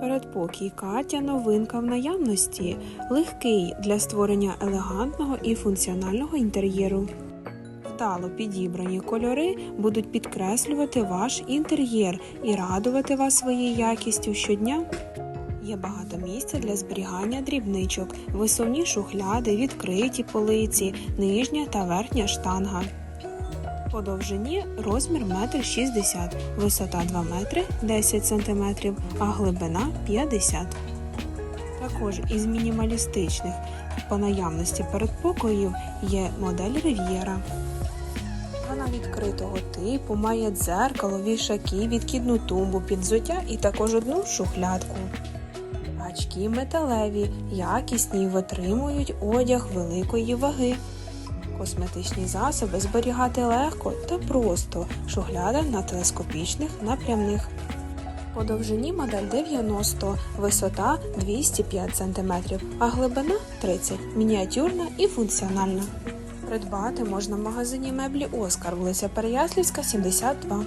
Передпокій Катя новинка в наявності, легкий для створення елегантного і функціонального інтер'єру. Вдало підібрані кольори будуть підкреслювати ваш інтер'єр і радувати вас своєю якістю щодня. Є багато місця для зберігання дрібничок, висувні шухляди, відкриті полиці, нижня та верхня штанга. По довжині розмір 1,60 м, висота 2 метри 10 см, а глибина 50 см. Також із мінімалістичних по наявності передпокоїв є модель Riviera. Вона відкритого типу, має дзеркало, вішаки, відкидну тумбу під взуття і також одну шухлядку. Гачки металеві, якісні і витримують одяг великої ваги. Косметичні засоби зберігати легко та просто, шугляда на телескопічних напрямних. По довжині модель 90, висота 205 см, а глибина 30 мініатюрна і функціональна. Придбати можна в магазині меблі Оскар, вулиця Переяслівська, 72.